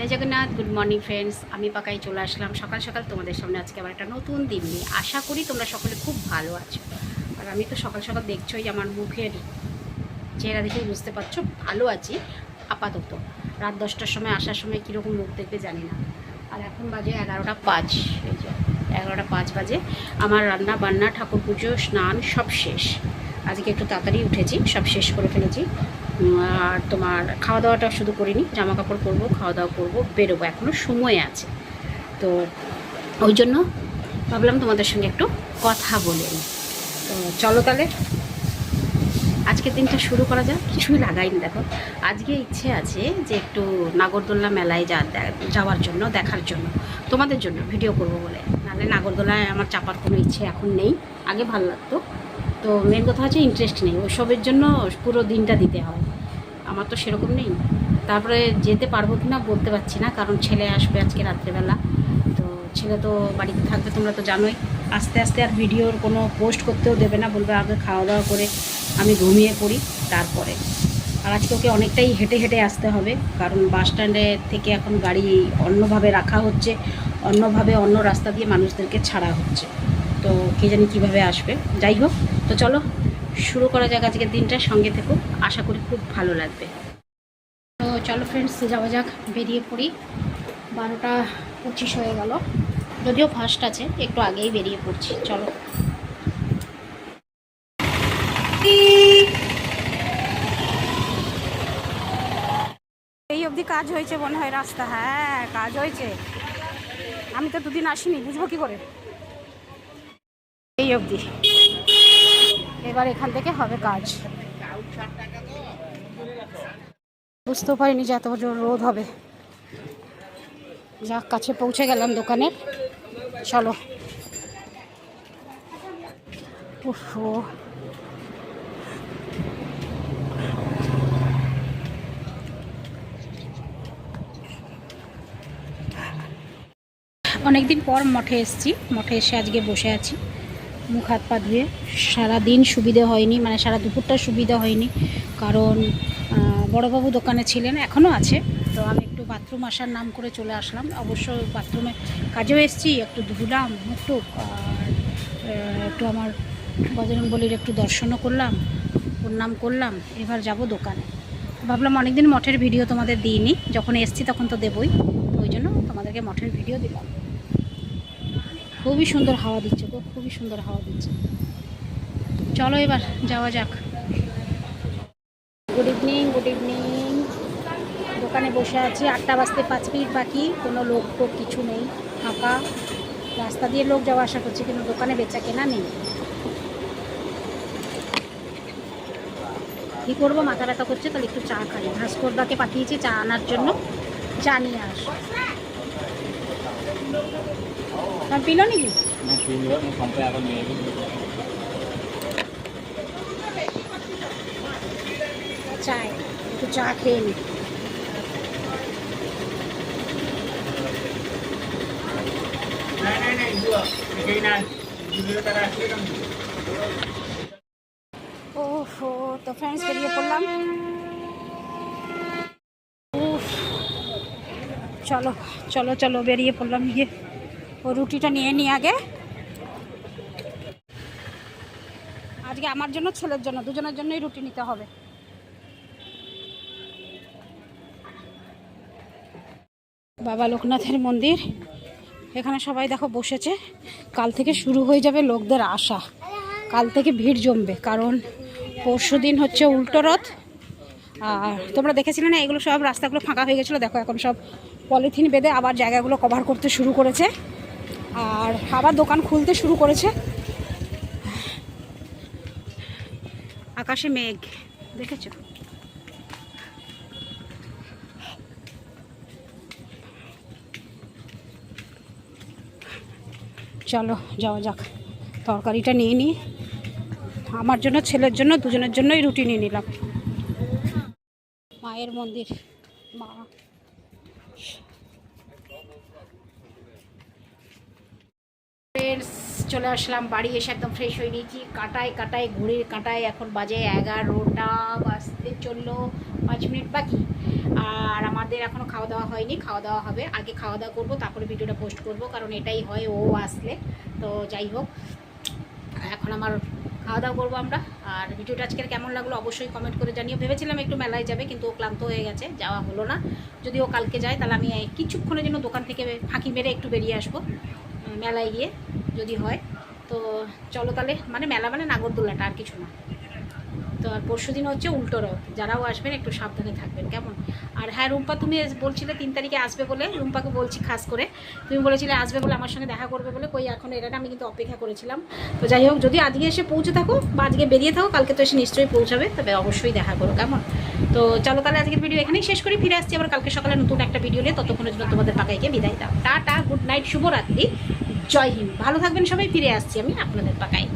Jai Jagannath good morning friends আমি পাকাই চলে আসলাম। সকাল সকাল তোমাদের সামনে আজকে আবার একটা নতুন দিন নিয়ে। আশা করি তোমরা সকলে খুব ভালো আছো। আর আমি তো সকাল সকাল দেখছোই আমার মুখের চেহারা দেখেই বুঝতে পারছ, ভালো আছি আপাতত। রাত দশটার সময় আসার সময় কীরকম মুখ দেখবে জানি না। আর এখন বাজে এগারোটা পাঁচ। এই যে, এগারোটা পাঁচ বাজে। আমার রান্না বান্না, ঠাকুর পুজো, স্নান সব শেষ। আজকে একটু তাড়াতাড়ি উঠেছি, সব শেষ করে ফেলেছি। আর তোমার খাওয়া দাওয়াটা শুধু করিনি জামা কাপড় পরবো খাওয়া দাওয়া করব বেরোবো এখনও সময় আছে। তো ওই জন্য ভাবলাম তোমাদের সঙ্গে একটু কথা বলে নিই। তো চলো তাহলে, আজকের দিনটা শুরু করা যাক, কিছুই লাগাইনি, দেখো। আজকে ইচ্ছে আছে যে একটু নাগরদোল্লা মেলায় যা যাওয়ার জন্য, দেখার জন্য, তোমাদের জন্য, ভিডিও করব বলে। নাহলে নাগরদোলায় আমার চাপার কোনো ইচ্ছে এখন নেই, আগে ভালো লাগতো। তো মেন কথা হচ্ছে ইন্টারেস্ট নেই। ওইসবের জন্য পুরো দিনটা দিতে হয়। আমার তো সেরকম নেই। তারপরে যেতে পারব কি না বলতে পারছি না, কারণ ছেলে আসবে আজকে রাত্রেবেলা। তো ছেলে তো বাড়িতে থাকবে, তোমরা তো জানোই। আস্তে আস্তে আর ভিডিওর কোনো পোস্ট করতেও দেবে না, বলবে আগে খাওয়া দাওয়া করে আমি ঘুমিয়ে পড়ি, তারপরে। আর আজকে ওকে অনেকটাই হেঁটে হেঁটে আসতে হবে, কারণ বাস স্ট্যান্ডে থেকে এখন গাড়ি অন্যভাবে রাখা হচ্ছে, অন্যভাবে অন্য রাস্তা দিয়ে মানুষদেরকে ছাড়া হচ্ছে। তো কে জানি কীভাবে আসবে। যাই হোক, তো চলো, শুরু করা যাক আজকের দিনটা, সঙ্গে থেকো। আশা করি খুব ভালো লাগবে। তো চলো ফ্রেন্ডস যাওয়া যাক, বেরিয়ে পড়ি। বারোটা পঁচিশ হয়ে গেল। যদিও ফার্স্ট আছে, একটু আগেই বেরিয়ে পড়ছি। চলো। এই অবধি কাজ হয়েছে মনে হয় রাস্তা। হ্যাঁ কাজ হয়েছে। আমি তো দুদিন আসিনি, বুঝব কি করে? এই অবধি। এবার এখান থেকে হবে কাজ। বুঝতেও পারিনি যে এত জোর রোদ হবে। যাক, কাছে পৌঁছে গেলাম দোকানে। চলো। অনেকদিন পর মঠে এসেছি। মঠে এসে আজকে বসে আছি। মুখ, হাত, পা ধুয়ে সারাদিন সুবিধে হয়নি মানে সারা দুপুরটা সুবিধা হয়নি। কারণ বড়বাবু দোকানে ছিলেন, এখনও আছে। তো আমি একটু বাথরুম আসার নাম করে চলে আসলাম। অবশ্য বাথরুমে কাজেও এসেছি, একটু ধুলাম আর একটু আমার বজরং বলির একটু দর্শনও করলাম, প্রণাম করলাম, এবার যাব দোকানে। ভাবলাম অনেকদিন মঠের ভিডিও তোমাদের দিইনি, যখন এসছি তখন তো দেবই, ওই জন্য তোমাদেরকে মঠের ভিডিও দিলাম। খুবই সুন্দর হাওয়া দিচ্ছে গো, খুবই সুন্দর হাওয়া দিচ্ছে। চলো এবার যাওয়া যাক। গুড ইভিনিং গুড ইভিনিং দোকানে বসে আছি, আটটা বাজতে পাঁচ মিনিট বাকি, কোনো লোক টোক কিছু নেই, ফাঁকা। রাস্তা দিয়ে লোক যাওয়া আসা করছে, কিন্তু দোকানে বেচা কেনা নেই। কী করব মাথা ব্যথা করছে, তাহলে একটু চা খাই। ভাস্করদাকে পাঠিয়েছি চা আনার জন্য, চা নিয়ে আস। ତମେ ପିଇଲନି କି চায় একটু চা খেয়ে নি। ওহো তো ফ্রেন্ডস বেরিয়ে পড়লাম। চলো চলো চলো বেরিয়ে পড়লাম গিয়ে। ও রুটিটা নিয়ে নিই আগে। আজকে আমার জন্য, ছেলের জন্য, দুজনের জন্যই রুটি নিতে হবে। বাবা লোকনাথের মন্দির, এখানে সবাই দেখো বসেছে। কাল থেকে শুরু হয়ে যাবে লোকদের আসা কাল থেকে ভিড় জমবে, কারণ পরশু দিন হচ্ছে উল্টো রথ। আর তোমরা দেখেছিলে না, এগুলো সব রাস্তাগুলো ফাঁকা হয়ে গেছিল? দেখো এখন সব পলিথিন বেঁধে আবার জায়গাগুলো কভার করতে শুরু করেছে। আর আবার দোকান খুলতে শুরু করেছে। আকাশে মেঘ দেখেছ? চলো যাওয়া যাক। তরকারিটা নিয়ে নিই। আমার জন্য ছেলের জন্য দুজনের জন্যই রুটি নিয়ে নিলাম। মায়ের মন্দির। চলে আসলাম, বাড়ি এসে একদম ফ্রেশ হয়ে নিয়েছি। কাটায় কাটায়, ঘুড়ির কাটায় এখন বাজে এগারোটা বাজতে চলল পাঁচ মিনিট বাকি। আর আর আমাদের এখনও খাওয়া দাওয়া হয়নি খাওয়া দাওয়া হবে। আগে খাওয়া দাওয়া করব, তারপরে ভিডিওটা পোস্ট করব, কারণ এটাই হয়, ও আসলে। তো যাই হোক, এখন আমার খাওয়া দাওয়া করব আমরা। আর ভিডিওটা আজকের কেমন লাগল অবশ্যই কমেন্ট করে জানিও। ভেবেছিলাম একটু মেলায় যাবে, কিন্তু ও ক্লান্ত হয়ে গেছে, যাওয়া হলো না। যদি ও কালকে যায়, তাহলে আমি কিছুক্ষণের জন্য দোকান থেকে ফাঁকি মেরে একটু বেরিয়ে আসব মেলায় গিয়ে। যদি হয়, তো চলো তাহলে মানে মেলা মানে নাগরদোলাটা আর কিছু না। তো আর পরশু দিন হচ্ছে উল্টো রথ, যারাও আসবেন একটু সাবধানে থাকবেন, কেমন? আর হ্যাঁ রুম্পা তুমি বলছিলে তিন তারিখে আসবে বলে, রুম্পাকে বলছি খাস করে। তুমি বলেছিলে আসবে বলে আমার সঙ্গে দেখা করবে বলে, কই এখন এটা আমি কিন্তু অপেক্ষা করেছিলাম। তো যাই হোক, যদি আজকে এসে পৌঁছে থাকো বা আজকে বেরিয়ে থাকো, কালকে তো এসে নিশ্চয়ই পৌঁছাবে, তবে অবশ্যই দেখা করো, কেমন? তো চলো তাহলে আজকের ভিডিও এখানেই শেষ করি, ফিরে আসছি আবার কালকে সকালে নতুন একটা ভিডিও নিয়ে, ততক্ষণের জন্য তোমাদের পাকাইকে বিদায় দাও। টাটা গুড নাইট শুভরাত্রি। জয় হিন্দ। ভালো থাকবেন সবাই ফিরে আসছি আমি আপনাদের পাকাই